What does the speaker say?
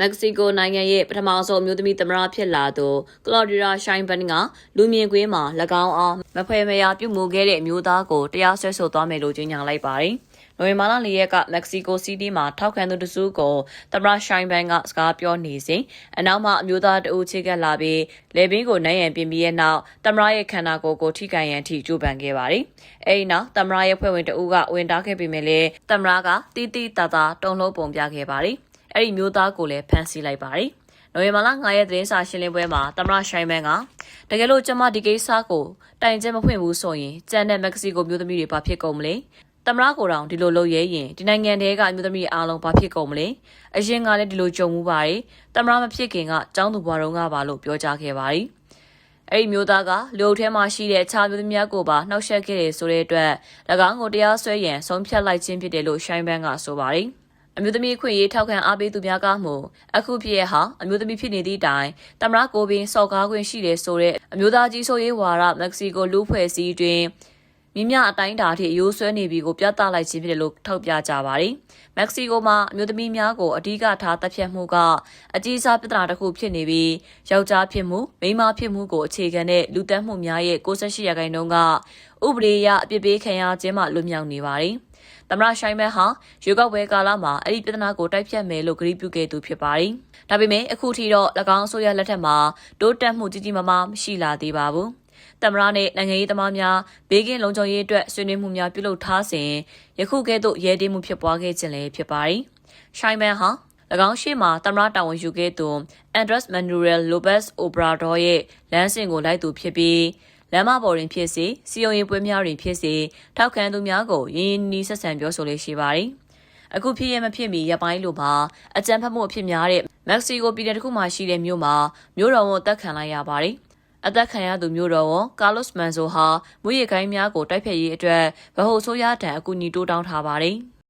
မက္ကဆီကိုနိုင်ငံရဲ့ပထမဆုံးအမျိုးသမီးသမ္မတဖြစ်လာသူကလော်ဒီယာရှိုင်းဘန်ကလူမြင်ကွင်းမှာ၎င်းအောင်မဖွဲမရပြုမှုခဲ့တဲ့အမျိုးသားကိုတရားစွဲဆိုသွားမယ်လို့ကြေညာလိုက်ပါတယ်။နိုဝင်ဘာလ၄ရက်ကမက္ကဆီကိုစီးတီးမှာထောက်ခံသူတစုကိုသမ္မတရှိုင်းဘန်ကစကားပြောနေစဉ်အနောက်မှာအမျိုးသားတအုပ်ချေကပ်လာပြီးလေဘင်းကိုနိုင်ရန်ပြင်ပြီးရဲ့နောက်သမ္မတရဲ့ခန္ဓာကိုယ်ကိုထိကန်ရန်အထိကြိုးပမ်းခဲ့ပါတယ်။အဲဒီနောက်သမ္မတရဲ့ဖွဲ့ဝင်တအုပ်ကဝင်တားခဲ့ပေမဲ့လည်းသမ္မတကတီးတီးတာတာတုံ့လုံးပုံပြခဲ့ပါတယ်။ အဲ့ဒီမျိုးသားကိုလည်းဖမ်းဆီးလိုက်ပါတယ်။နိုဝင်ဘာလ9ရက်သတင်းစာရှင်းလင်းပွဲမှာသမ္မတရှိုင်းမန်ကတကယ်လို့ကျမဒီကိစ္စကိုတိုင်ကျမဖွင့်ဘူးဆိုရင်ကျန်တဲ့မက္ကဆီကိုမျိုးသမီးတွေဘာဖြစ်ကုန်မလဲ။သမ္မတကိုတောင်ဒီလိုလုပ်ရဲရင်ဒီနိုင်ငံတဲကအမျိုးသမီးအားလုံးဘာဖြစ်ကုန်မလဲ။အရင်ကလည်းဒီလိုကြုံမှုပါတယ်။သမ္မတမဖြစ်ခင်ကကျောင်းသူဘွားတော်ကပါလို့ပြောကြားခဲ့ပါတယ်။အဲ့ဒီမျိုးသားကလူအုပ်ထဲမှာရှိတဲ့အခြားမျိုးသမီးများကိုပါနှောက်ယှက်ခဲ့တယ်ဆိုတဲ့အတွက်၎င်းကိုတရားစွဲရန်ဆုံးဖြတ်လိုက်ခြင်းဖြစ်တယ်လို့ရှိုင်းဘန်ကဆိုပါတယ်။ အမျိုးသမီးခွင့်ရေးထောက်ခံအားပေးသူများကမှအခုဖြစ်ရဟာအမျိုးသမီးဖြစ်နေသည့်တိုင်တမရကိုပင်စော်ကားခွင့်ရှိတယ်ဆိုတဲ့အမျိုးသားကြီးဆိုရေးဝါဒမက္ကဆီကိုလူဖွဲ့စည်းတွင်မိမြအတိုင်းတာထိအယိုးဆွဲနေပြီကိုပြသလိုက်ခြင်းဖြစ်တယ်လို့ထောက်ပြကြပါတယ်။မက္ကဆီကိုမှာအမျိုးသမီးများကိုအဓိကထားတပ်ဖြတ်မှုကအကြီးစားပြဿနာတစ်ခုဖြစ်နေပြီးယောက်ျားဖြစ်မှုမိန်းမဖြစ်မှုကိုအခြေခံတဲ့လူတက်မှုများရဲ့68ရာခိုင်နှုန်းကဥပဒေအရအပြစ်ပေးခံရခြင်းမှလွတ်မြောက်နေပါတယ်။ သမရရှိုင်းမန်ဟာရွေးကောက်ပွဲကာလမှာအဲ့ဒီပြဿနာကိုတိုက်ဖြတ်မယ်လို့ကြေညာပြုခဲ့သူဖြစ်ပါတယ်။ဒါပေမဲ့အခုထိတော့၎င်းအစိုးရလက်ထက်မှာတိုးတက်မှုကြီးကြီးမားမားမရှိလာသေးပါဘူး။သမရနဲ့နိုင်ငံရေးသမားများဘေးကင်းလုံခြုံရေးအတွက်ဆွေးနွေးမှုများပြုလုပ်ထားစဉ်ယခုကဲ့သို့ရဲတင်းမှုဖြစ်ပွားခဲ့ခြင်းလည်းဖြစ်ပါတယ်။ရှိုင်းမန်ဟာ၎င်းရှိမှသမရတာဝန်ယူခဲ့သူအန်ဒရက်စ်မန်နူရယ်လိုဘက်စ်အိုဘရာဒေါရဲ့လမ်းစဉ်ကိုလိုက်သူဖြစ်ပြီး လမ်းမပေါ်တွင်ဖြစ်စေစီယုံရင်ပွဲများတွင်ဖြစ်စေထောက်ခံသူများကိုရင်းရင်းနှီးဆက်ဆံပြောဆိုလေးရှိပါတယ်။အခုဖြစ်ရမဖြစ်မီရပိုင်းလိုမှာအကြံဖတ်မှုအဖြစ်များတဲ့မက္ကဆီကိုပြည်နယ်တစ်ခုမှာရှိတဲ့မြို့မှာမြို့တော်ဝန်တက်ခံလိုက်ရပါတယ်။အသက်ခံရသူမျိုးတော်ဝန်ကာလော့စ်မန်ဆိုဟာမွေးရခိုင်းများကိုတိုက်ဖျက်ရေးအတွက်ဗဟိုဆိုးရတံအကူအညီတိုးတောင်းထားပါတယ်။